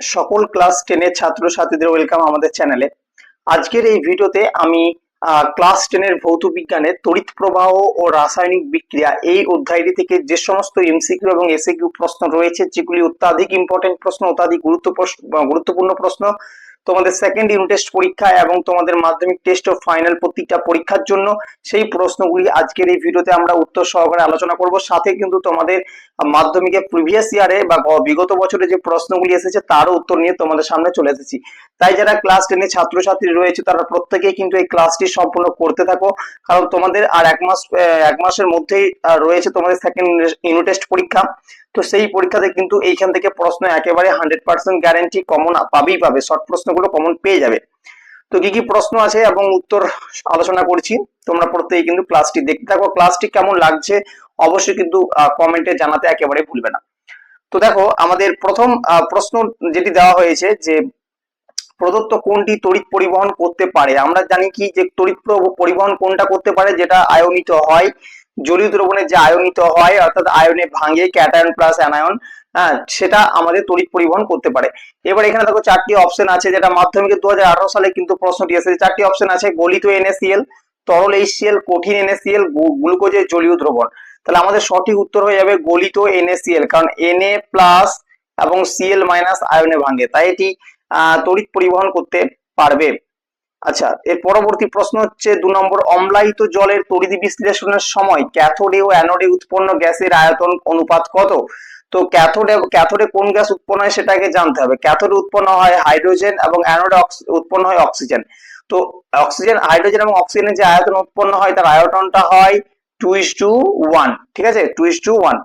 সকল ক্লাস টেনের ছাত্রছাত্রীদের ওয়েলকাম আমাদের চ্যানেলে আজকের এই ভিডিওতে আমি ক্লাস টেনের ভৌত বিজ্ঞানে তড়িৎ প্রবাহ ও রাসায়নিক বিক্রিয়া এই অধ্যায়টি থেকে যে সমস্ত এমসিকিউ এবং এসিকিউ প্রশ্ন রয়েছে, যেগুলি অত্যাধিক ইম্পর্টেন্ট প্রশ্ন, অত্যাধিক গুরুত্ব গুরুত্বপূর্ণ প্রশ্ন তোমাদের সেকেন্ড ইউনিট টেস্ট পরীক্ষা এবং তোমাদের মাধ্যমিক টেস্ট ও ফাইনাল প্রত্যেকটা পরীক্ষার জন্য সেই প্রশ্নগুলি আজকের এই ভিডিওতে আমরা উত্তর সহকারে আলোচনা করব। সাথে কিন্তু তোমাদের মাধ্যমিকে প্রিভিয়াস ইয়ারে বা বিগত বছরে যে প্রশ্নগুলি এসেছে তারও উত্তর নিয়ে তোমাদের সামনে চলে এসেছি। তাই যারা ক্লাস টেনে ছাত্রছাত্রী রয়েছে তারা প্রত্যেকেই কিন্তু এই ক্লাসটি সম্পূর্ণ করতে থাকো। কারণ তোমাদের আর এক মাস এক মাসের মধ্যেই রয়েছে তোমাদের সেকেন্ড ইউনিট টেস্ট পরীক্ষা। তো সেই পরীক্ষাতে কিন্তু এইখান থেকে প্রশ্ন একেবারে হান্ড্রেড পার্সেন্ট গ্যারেন্টি কমন পাবেই পাবে। শর্ট প্রশ্নগুলো কমন পেয়ে যাবে। তো কি কি প্রশ্ন আছে এবং উত্তর আলোচনা করছি। তোমরা প্রত্যেকেই কিন্তু ক্লাসটি দেখতে থাকো। ক্লাসটি কেমন লাগছে অবশ্যই কিন্তু কমেন্টে জানাতে একেবারে ভুলবে না। তো দেখো, আমাদের প্রথম প্রশ্ন যেটি দেওয়া হয়েছে যে, প্রদত্ত কোনটি তড়িৎ পরিবহন করতে পারে? আমরা জানি কি যে তড়িৎ প্র- পরিবহন কোনটা করতে পারে, যেটা আয়নিত হয়। জলীয় দ্রবণে যে আয়নিত হয়, অর্থাৎ আয়নে ভাঙে ক্যাটায়ন প্লাস অ্যানায়ন হ্যাঁ সেটা আমাদের তড়িৎ পরিবহন করতে পারে। এবার এখানে দেখো চারটি অপশন আছে, যেটা মাধ্যমিকে দু সালে কিন্তু প্রশ্নটি এসেছে। চারটি অপশন আছে, গলিত এনএসিএল তরল এইচসিএল কঠিন এনএসিএল গ্লুকোজের জলীয় দ্রবণ। তাহলে আমাদের সঠিক উত্তর হয়ে যাবে গলিত এনএসিএল কারণ Na প্লাস এবং সিএল মাইনাস আয়নে ভাঙে। তাই এটি তড়িৎ পরিবহন করতে পারবে। আচ্ছা এর পরবর্তী প্রশ্ন হচ্ছে, দু নম্বর, অম্লায়িত জলের তড়িৎ বিশ্লেষণের সময় ক্যাথোডে ও অ্যানোডে উৎপন্ন গ্যাসের আয়তন অনুপাত কত? তো ক্যাথোডে ক্যাথোডে কোন গ্যাস উৎপন্ন হয় সেটাকে জানতে হবে। ক্যাথোডে উৎপন্ন হয় হাইড্রোজেন এবং অ্যানোডে উৎপন্ন হয় অক্সিজেন। তো অক্সিজেন, হাইড্রোজেন এবং অক্সিজেনের যে আয়তন উৎপন্ন হয়, তার আয়তনটা হয় টু ইস টু ওয়ান, ঠিক আছে? Two is two one.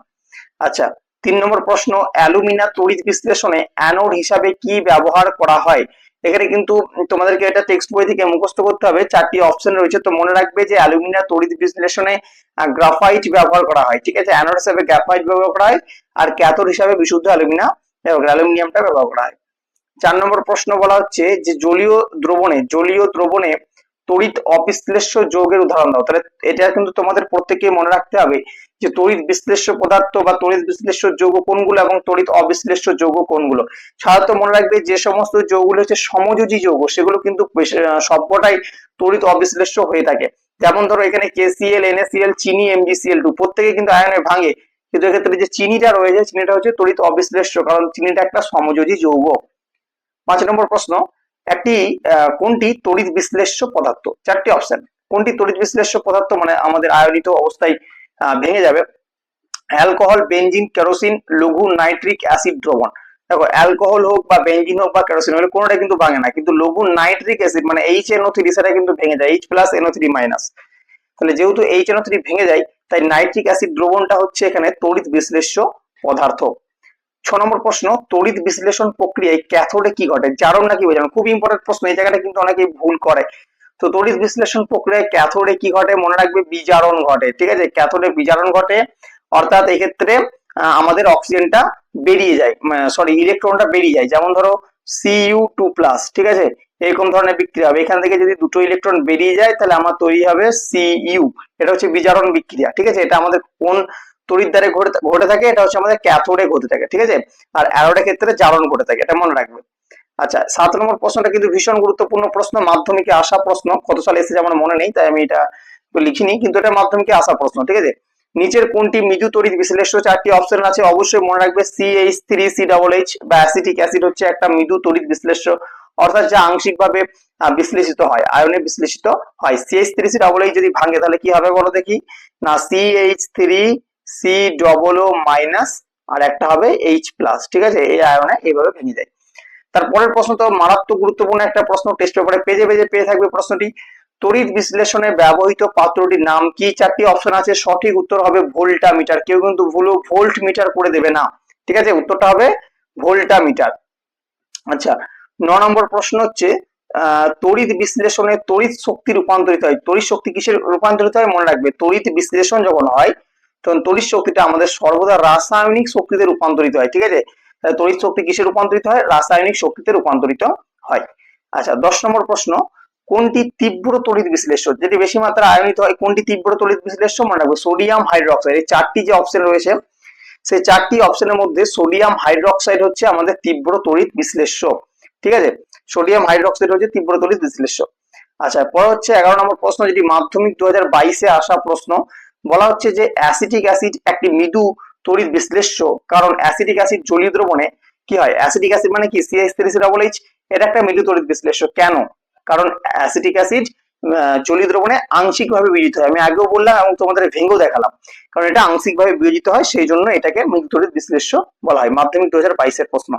আচ্ছা তিন নম্বর প্রশ্ন অ্যালুমিনা তড়িৎ বিশ্লেষণে অ্যানোড হিসাবে কি ব্যবহার করা হয়? এখানে কিন্তু তোমাদেরকে এটা টেক্সট বই থেকে মুখস্থ করতে হবে। চারটি অপশন রয়েছে। তো মনে রাখবে যে অ্যালুমিনা তড়িৎ বিশ্লেষণে গ্রাফাইট ব্যবহার করা হয়, ঠিক আছে? অ্যানোড হিসাবে গ্রাফাইট ব্যবহার করা হয় আর ক্যাথোড হিসাবে বিশুদ্ধ অ্যালুমিনা অ্যালুমিনিয়ামটা ব্যবহার করা হয়। চার নম্বর প্রশ্ন বলা হচ্ছে যে জলীয় দ্রবণে জলীয় দ্রবণে তড়িৎ অবিশ্লেষ্য যৌগের উদাহরণ দাও। তাহলে এটা কিন্তু তোমাদের প্রত্যেকে মনে রাখতে হবে যে তড়িৎ বিশ্লেষ্য পদার্থ বা তড়িৎ বিশ্লেষ্য যৌগ কোনগুলো এবং তড়িৎ অবিশ্লেষ্য যৌগ কোনগুলো? সাধারণত মনে রাখবে যে সমস্ত যৌগগুলো হচ্ছে সমযোজী যৌগ, সেগুলো কিন্তু সবকটাই তড়িৎ অবিশ্লেষ্য হয়ে থাকে। যেমন ধরো এখানে কেসিএল এনএসিএল চিনি এমজিসিএল টু প্রত্যেকে কিন্তু আয়নে ভাঙে। কিন্তু এক্ষেত্রে যে চিনিটা রয়েছে, চিনিটা হচ্ছে তড়িৎ অবিশ্লেষ্য, কারণ চিনিটা একটা সমযোজী যৌগ। পাঁচ নম্বর প্রশ্ন, একটি কোনটি তড়িৎ বিশ্লেষ্য পদার্থ? চারটি অপশন কোনটি তড়িৎ বিশ্লেষ্য পদার্থ? মানে আমাদের আয়নিত অবস্থায় ভেঙে যাবে। অ্যালকোহল বেঞ্জিন কেরোসিন, লঘু নাইট্রিক অ্যাসিড দ্রবণ। দেখো, অ্যালকোহল হোক বা বেনজিন হোক বা কেরোসিন হোক কোনোটা কিন্তু ভাঙে না। কিন্তু লঘু নাইট্রিক অ্যাসিড মানে এইচ এনও থ্রি সেটা কিন্তু ভেঙে যায়। H plus NO three minus তাহলে যেহেতু এইচ এনও থ্রি ভেঙে যায়, তাই নাইট্রিক অ্যাসিড দ্রবণটা হচ্ছে এখানে তড়িৎ বিশ্লেষ্য পদার্থ। ছ নম্বর প্রশ্ন, তড়িৎ বিশ্লেষণ প্রক্রিয়ায় ক্যাথোডে কি ঘটে? জারণ নাকি বোঝানো? খুব ইম্পর্টেন্ট প্রশ্ন, এই জায়গাটা কিন্তু অনেকেই ভুল করে। তো তড়িৎ বিশ্লেষণ প্রক্রিয়ায় ক্যাথোডে কি ঘটে? মনে রাখবে বিজারণ ঘটে, ঠিক আছে? ক্যাথোডে বিজারণ ঘটে, অর্থাৎ এক্ষেত্রে আমাদের অক্সিজেনটা বেরিয়ে যায় সরি ইলেকট্রনটা বেরিয়ে যায়। যেমন ধরো সিইউ টু প্লাস ঠিক আছে? এরকম ধরনের বিক্রিয়া হবে। এখান থেকে যদি দুটো ইলেকট্রন বেরিয়ে যায়, তাহলে আমার তৈরি হবে সিইউ এটা হচ্ছে বিজারণ বিক্রিয়া, ঠিক আছে? এটা আমাদের কোন তড়িৎ দ্বারে ঘটে ঘটে থাকে? এটা হচ্ছে আমাদের ক্যাথোডে ঘটে থাকে, ঠিক আছে? আর অ্যারোডের ক্ষেত্রে জারণ ঘটে থাকে, এটা মনে রাখবে। আচ্ছা সাত নম্বর প্রশ্নটা কিন্তু ভীষণ গুরুত্বপূর্ণ প্রশ্ন, মাধ্যমিকে আসা প্রশ্ন। কত সালে এসেছে আমার মনে নেই, তাই আমি এটা লিখিনি, কিন্তু এটা মাধ্যমিকে আসা প্রশ্ন, ঠিক আছে? নিচের কোনটি মৃদু তড়িৎ বিশ্লেষ্য চারটি অপশন আছে, অবশ্যই মনে রাখবে C H three C double H বা অ্যাসিটিক অ্যাসিড হচ্ছে একটা মৃদু তড়িৎ বিশ্লেষ্য, অর্থাৎ যা আংশিকভাবে বিশ্লেষিত হয়, আয়নে বিশ্লেষিত হয়। CH three C double H যদি ভাঙে, তাহলে কি হবে বলো দেখি? না C H three C double O minus আর একটা হবে এইচ প্লাস ঠিক আছে? এই আয়নে এইভাবে ভেঙে যায়। তারপরের প্রশ্ন তো মারাত্মক গুরুত্বপূর্ণ একটা প্রশ্ন টেস্ট পেপারে পেজে পেজে পেয়ে থাকবে প্রশ্নটি। তড়িৎ বিশ্লেষণে ব্যবহৃত পাত্রটির নাম কি? চারটি অপশন আছে, সঠিক উত্তর হবে ভোল্টা মিটার কেউ কিন্তু ভুলো ভোল্ট মিটার করে দেবে না। ঠিক আছে? উত্তরটা হবে ভোল্টা মিটার আচ্ছা ন নম্বর প্রশ্ন হচ্ছে তড়িৎ বিশ্লেষণে তড়িৎ শক্তি রূপান্তরিত হয়। তড়িৎ শক্তি কিসের রূপান্তরিত হয়? মনে রাখবে, তড়িৎ বিশ্লেষণ যখন হয়, তখন তড়িৎ শক্তিটা আমাদের সর্বদা রাসায়নিক শক্তিতে রূপান্তরিত হয়। ঠিক আছে? তড়িৎ শক্তি কিসে রূপান্তরিত হয়? রাসায়নিক শক্তিতে রূপান্তরিত হয়। আচ্ছা দশ নম্বর প্রশ্ন, কোনটি তীব্র তড়িৎ বিশ্লেষ্য? যেটি বেশি মাত্রা আয়নিত হয়, কোনটি তীব্র তড়িৎ বিশ্লেষ্য? মনে রাখবে, সোডিয়াম হাইড্রোক্সাইড। এই চারটি যে অপশন রয়েছে, সেই চারটি অপশনের মধ্যে সোডিয়াম হাইড্রোক্সাইড হচ্ছে আমাদের তীব্র তড়িৎ বিশ্লেষ্য। ঠিক আছে? সোডিয়াম হাইড্রোক্সাইড হচ্ছে তীব্র তড়িৎ বিশ্লেষ্য। আচ্ছা পরে হচ্ছে এগারো নম্বর প্রশ্ন, যেটি মাধ্যমিক দু হাজার বাইশে আসা প্রশ্ন। বলা হচ্ছে যে অ্যাসিটিক অ্যাসিড একটি মৃদু তড়িৎ বিশ্লেষ্য, কারণ অ্যাসিটিক অ্যাসিড জলীয় দ্রবণে কি হয়? অ্যাসিটিক অ্যাসিড মানে কি? সিএইচ থ্রি ডাবল এইচ এটা একটা মৃদু তড়িৎ বিশ্লেষ্য। কেন? কারণ অ্যাসিটিক অ্যাসিড জলীয় দ্রবণে আংশিকভাবে বিয়োজিত হয়। আমি আগেও বললাম এবং তোমাদের ভেঙেও দেখালাম। কারণ এটা আংশিকভাবে বিয়োজিত হয়, সেই জন্য এটাকে মৃদু তড়িৎ বিশ্লেষ্য বলা হয়। মাধ্যমিক দু হাজার বাইশের প্রশ্ন।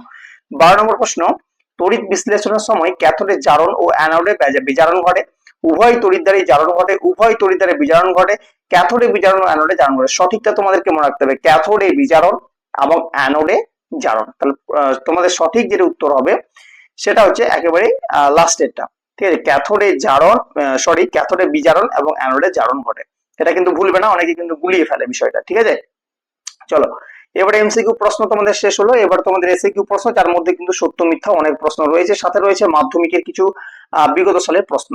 বারো নম্বর প্রশ্ন, তড়িৎ বিশ্লেষণের সময় ক্যাথোডের জারণ ও অ্যানোডে বিজারণ ঘটে। উভয় তড়িৎদ্বারে জারণ ঘটে, উভয় তড়িৎদ্বারে বিজারণ ঘটে, ক্যাথোডে বিজারণ অ্যানোডে জারণ ঘটে। সঠিকটা তোমাদেরকে মনে রাখতে হবে, ক্যাথোডে বিজারণ এবং অ্যানোডে জারণ। তাহলে তোমাদের সঠিক যেটা উত্তর হবে, সেটা হচ্ছে একেবারে লাস্টেরটা ঠিক আছে? ক্যাথোডে জারণ সরি ক্যাথোডে বিজারণ এবং অ্যানোডে জারণ ঘটে। এটা কিন্তু ভুলবে না, অনেকে কিন্তু গুলিয়ে ফেলে বিষয়টা, ঠিক আছে? চলো, এবারে এমসিকিউ প্রশ্ন তোমাদের শেষ হলো। এবার তোমাদের এসিকিউ প্রশ্ন, যার মধ্যে কিন্তু সত্য মিথ্যা অনেক প্রশ্ন রয়েছে। সাথে রয়েছে মাধ্যমিকের কিছু বিগত সালের প্রশ্ন।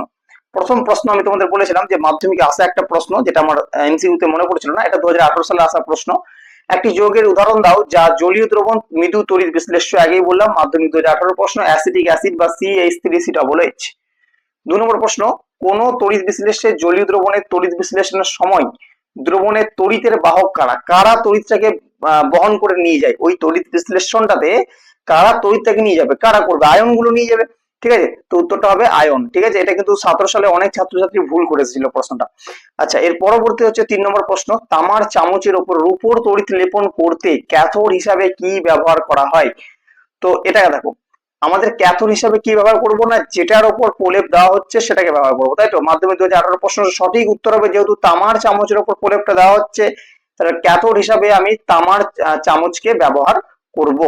প্রথম প্রশ্ন আমি তোমাদের বলেছিলাম যে মাধ্যমিকে আসা একটা প্রশ্ন, যেটা আমার এমসিকিউ তে মনে পড়ছিল না, এটা দু সালে আসা প্রশ্ন। একটি যৌগের উদাহরণ দাও যা জলীয় দ্রবণ, মৃদু তড়িৎ বিশ্লেষ্য, আগেই বললাম, মাধ্যমিক দু প্রশ্ন, অ্যাসিডিক অ্যাসিড বা C H three C double H দু নম্বর প্রশ্ন, কোন তড়িৎ বিশ্লেষে জলীয় দ্রবণের তড়িৎ বিশ্লেষণের সময় দ্রবণের তড়িতের বাহক কারা? কারা তড়িৎটাকে বহন করে নিয়ে যায়? ওই তড়িৎ বিশ্লেষণটাতে কারা তড়িৎটাকে নিয়ে যাবে? কারা করবে? আয়নগুলো নিয়ে যাবে। ঠিক আছে? তো উত্তরটা হবে আয়ন, ঠিক আছে? এটা কিন্তু সতেরো সালে অনেক ছাত্রছাত্রী ভুল করেছিল প্রশ্নটা। আচ্ছা এর পরবর্তী হচ্ছে তিন নম্বর প্রশ্ন, তামার চামচের উপর রূপোর তড়িৎ লেপন করতে ক্যাথোড হিসাবে কি ব্যবহার করা হয়? তো এটা দেখো, আমাদের ক্যাথোড হিসাবে কি ব্যবহার করব না? যেটার উপর প্রলেপ দেওয়া হচ্ছে সেটাকে ব্যবহার করব, তাই তো? মাধ্যমিক দু হাজার আঠারো প্রশ্ন সঠিক উত্তর হবে যেহেতু তামার চামচের উপর প্রলেপটা দেওয়া হচ্ছে, তাহলে ক্যাথোড হিসাবে আমি তামার চামচকে ব্যবহার করব।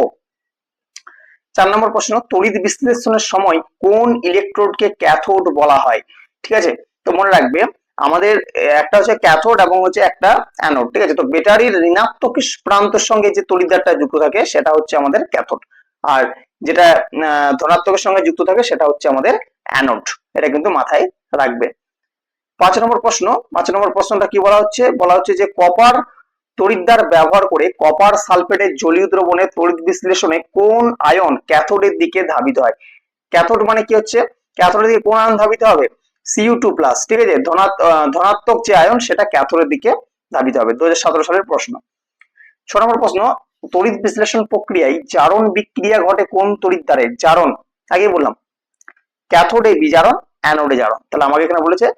চার নম্বর প্রশ্ন, তড়িৎ বিশ্লেষণের সময় কোন ইলেকট্রোডকে ক্যাথোড বলা হয়? ঠিক আছে? তো মনে রাখবে, আমাদের একটা হচ্ছে ক্যাথোড এবং হচ্ছে একটা অ্যানোড ঠিক আছে? তো ব্যাটারির ঋণাত্মক প্রান্তের সঙ্গে যে তড়িৎদ্বারটা যুক্ত থাকে, সেটা হচ্ছে আমাদের ক্যাথোড আর যেটা ধনাত্মকের সঙ্গে যুক্ত থাকে, সেটা হচ্ছে আমাদের অ্যানোড এটা কিন্তু মাথায় রাখবে। পাঁচ নম্বর প্রশ্ন, পাঁচ নম্বর প্রশ্নটা কি বলা হচ্ছে? বলা হচ্ছে যে কপার তড়িৎদ্বার ব্যবহার করে কপার সালফেটের জলীয় দ্রবণের তড়িৎ বিশ্লেষণে কোন আয়ন ক্যাথোডের দিকে ধাবিত হয়? ক্যাথোড মানে কি হচ্ছে? ক্যাথোডের দিকে কোন আয়ন ধাবিত হবে? সিইউ টু প্লাস ঠিক আছে? ধনাত- ধনাত্মক যে আয়ন, সেটা ক্যাথোডের দিকে ধাবিত হবে। দু হাজার সতেরো সালের প্রশ্ন। ছ নম্বর প্রশ্ন, তড়িৎ বিশ্লেষণ প্রক্রিয়ায় জারণ বিক্রিয়া ঘটে কোন তড়িৎ দ্বারে জারণ। আগে বললাম ক্যাথোডে বিজারণ অ্যানোডে জারণ। তাহলে আমাকে এখানে বলেছে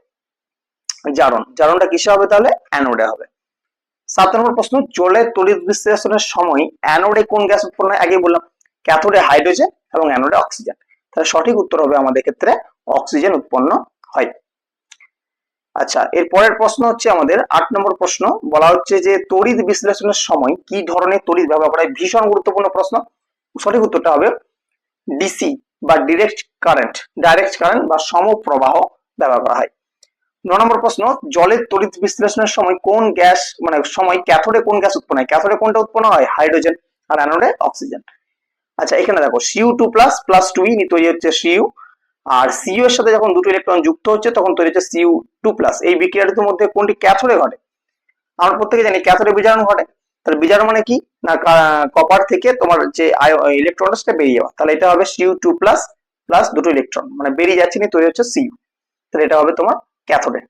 জারণ। জারণটা কিসে হবে তাহলে? অ্যানোডে হবে। সাত নম্বর প্রশ্ন জলের তড়িৎ বিশ্লেষণের সময় অ্যানোডে কোন গ্যাস উৎপন্ন আগে বললাম ক্যাথোডে হাইড্রোজেন এবং অ্যানোডে অক্সিজেন তাহলে সঠিক উত্তর হবে আমাদের ক্ষেত্রে অক্সিজেন উৎপন্ন হয়। আচ্ছা এর পরের প্রশ্ন হচ্ছে আমাদের আট নম্বর প্রশ্ন। বলা হচ্ছে যে তড়িৎ বিশ্লেষণের সময় কি ধরনের তড়িৎ ব্যবহার করা হয়? ভীষণ গুরুত্বপূর্ণ প্রশ্ন। সঠিক উত্তরটা হবে ডিসি বা ডিরেক্ট কারেন্ট ডাইরেক্ট কারেন্ট বা সমপ্রবাহ ব্যবহার করা হয়। নম্বর প্রশ্ন, জলের তড়িৎ বিশ্লেষণের সময় কোন গ্যাস মানে সময় ক্যাথোডে কোন গ্যাস উৎপন্ন হয়? ক্যাথোডে কোনটা উৎপন্ন হয়? হাইড্রোজেন আর অ্যানোডে অক্সিজেন। আচ্ছা এখানে দেখো Cu two plus plus two e তৈরি হচ্ছে সিউ আর সিইউ এর সাথে যখন দুটো ইলেকট্রন যুক্ত হচ্ছে, তখন তৈরি হচ্ছে সিইউ টু প্লাস এই বিক্রিয়াটির মধ্যে কোনটি ক্যাথোডে ঘটে? আমরা প্রত্যেকে জানি ক্যাথোডে বিজারণ ঘটে। তাহলে বিজারণ মানে কি? না কপার থেকে তোমার যে ইলেকট্রনটা সেটা বেরিয়ে যাওয়া। তাহলে এটা হবে সিইউ টু প্লাস প্লাস দুটো ইলেকট্রন মানে বেরিয়ে যাচ্ছে না তৈরি হচ্ছে সিইউ তাহলে এটা হবে তোমার ক্যাথোডে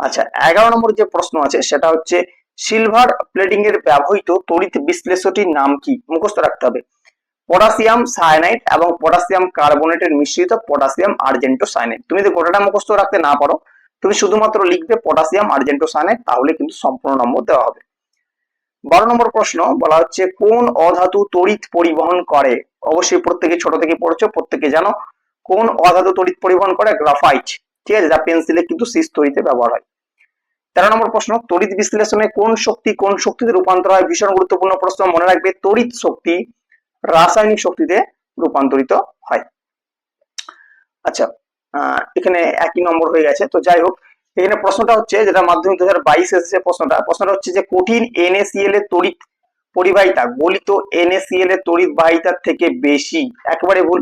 আচ্ছা এগারো নম্বর যে প্রশ্ন আছে, সেটা হচ্ছে, সিলভার প্লেটিং এর ব্যবহৃত তড়িৎ বিশ্লেষটির নাম কি? মুখস্থ রাখতে হবে। পটাশিয়াম সায়ানাইড এবং পটাশিয়াম কার্বনেটের মিশ্রিত পটাশিয়াম আর্জেন্টো সায়ানাইড তুমি যদি গোটাটা মুখস্থ রাখতে না পারো, তুমি শুধুমাত্র লিখবে পটাশিয়াম আর্জেন্টো সায়ানাইড তাহলে কিন্তু সম্পূর্ণ নম্বর দেওয়া হবে। বারো নম্বর প্রশ্ন বলা হচ্ছে, কোন অধাতু তড়িৎ পরিবহন করে? অবশ্যই প্রত্যেকে ছোট থেকে পড়ছো, প্রত্যেকে জানো, কোন অধাতু তড়িৎ পরিবহন করে? গ্রাফাইট। ঠিক আছে, যা পেন্সিলে কিন্তু সিস তৈরিতে ব্যবহার হয়। তেরো নম্বর প্রশ্ন, তড়িৎ বিশ্লেষণে কোন শক্তি কোন শক্তিতে রূপান্তর হয়? ভীষণ গুরুত্বপূর্ণ প্রশ্ন, মনে রাখবে, তড়িৎ শক্তি রাসায়নিক শক্তিতে রূপান্তরিত হয়। আচ্ছা এখানে একই নম্বর হয়ে গেছে, তো যাই হোক, এখানে প্রশ্নটা হচ্ছে, যেটা মাধ্যমিক দু হাজার বাইশ এসেছে প্রশ্নটা প্রশ্নটা হচ্ছে যে কঠিন এনএসিএল এর তড়িৎ পরিবাহিতা, গলিত এনএসিএল এর তড়িৎ বাহিতার থেকে বেশি, একেবারে ভুল।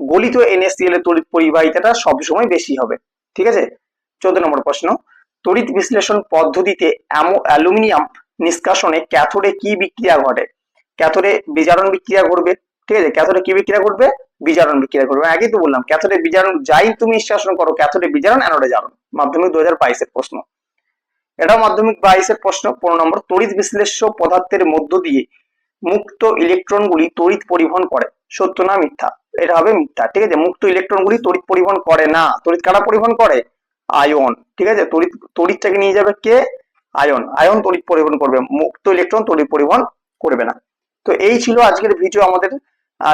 গলিত এনএসিএল এর তড়িৎ পরিবাহিতাটা সবসময় বেশি হবে। ঠিক আছে? চোদ্দ নম্বর প্রশ্ন। তড়িৎ বিশ্লেষণ পদ্ধতিতে অ্যালুমিনিয়াম নিষ্কাশনে ক্যাথোডে কি বিক্রিয়া ঘটে? ক্যাথোডে বিজারণ বিক্রিয়া ঘটবে। ঠিক আছে? ক্যাথোডে কি বিক্রিয়া ঘটবে? বিজারণ বিক্রিয়া ঘটবে। আগেই তো বললাম, ক্যাথোডে বিজারণ যাই তুমি নিষ্কাশন করো, ক্যাথোডে বিজারণ, অ্যানোডে জারণ। মাধ্যমিক দু হাজার বাইশের প্রশ্ন। এটাও মাধ্যমিক বাইশের প্রশ্ন। পনেরো নম্বর, তড়িৎ বিশ্লেষ্য পদার্থের মধ্য দিয়ে মুক্ত ইলেকট্রনগুলি তড়িৎ পরিবহন করে। সত্য না মিথ্যা? এটা হবে মিথ্যা। ঠিক আছে? মুক্ত ইলেকট্রনগুলি তড়িৎ পরিবহন করে না। তড়িৎ কারা পরিবহন করে? আয়ন। ঠিক আছে? তড়িৎ, তড়িৎটাকে নিয়ে যাবে কে? আয়ন। আয়ন তড়িৎ পরিবহন করবে। মুক্ত ইলেকট্রন তড়িৎ পরিবহন করবে না। তো এই ছিল আজকের ভিডিও আমাদের।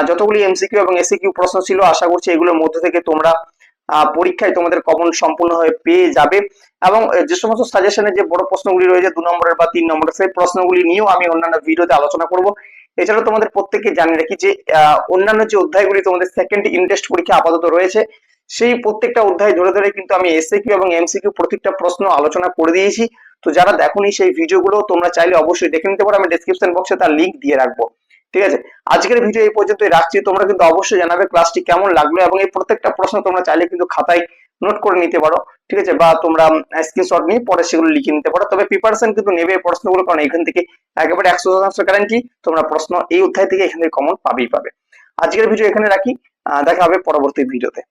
যতগুলি এমসিকিউ এবং এসিকিউ প্রশ্ন ছিল, আশা করছি এগুলোর মধ্যে থেকে তোমরা পরীক্ষায় তোমাদের কমন সম্পূর্ণ হয়ে পেয়ে যাবে। এবং যে সমস্ত সাজেশনের যে বড় প্রশ্নগুলি রয়েছে, দু নম্বরের বা তিন নম্বরের, সেই প্রশ্নগুলি নিয়েও আমি অন্যান্য ভিডিওতে আলোচনা করব। এছাড়া তোমাদের প্রত্যেককে জানিয়ে রাখি যে অন্যান্য যে অধ্যায়গুলি তোমাদের সেকেন্ড ইন্টারেস্ট পরীক্ষা আপাতত রয়েছে, সেই প্রত্যেকটা অধ্যায় ধরে ধরে কিন্তু আমি এসএকিউ এবং এমসিকিউ প্রত্যেকটা প্রশ্ন আলোচনা করে দিয়েছি। তো যারা দেখোনি সেই ভিডিওগুলো তোমরা চাইলে অবশ্যই দেখে নিতে পারো, আমি ডেসক্রিপশন বক্সে তার লিংক দিয়ে রাখব। ঠিক আছে? আজকের ভিডিও এই পর্যন্তই রাখছি। তোমরা কিন্তু অবশ্যই জানাবে ক্লাসটি কেমন লাগল এবং এই প্রত্যেকটা প্রশ্ন তোমরা চাইলে কিন্তু খাতায় নোট করে নিতে পারো, ঠিক আছে? বা তোমরা স্ক্রিনশট নিয়ে পরে সেগুলো লিখে নিতে পারো। তবে প্রিপারেশন কিন্তু নেবে প্রশ্নগুলো, কারণ এখান থেকে একেবারে একশো শতাংশ গ্যারান্টি তোমরা প্রশ্ন এই অধ্যায় থেকে এখান থেকে কমন পাবেই পাবে। আজকের ভিডিও এখানে রাখি। দেখা হবে পরবর্তী ভিডিওতে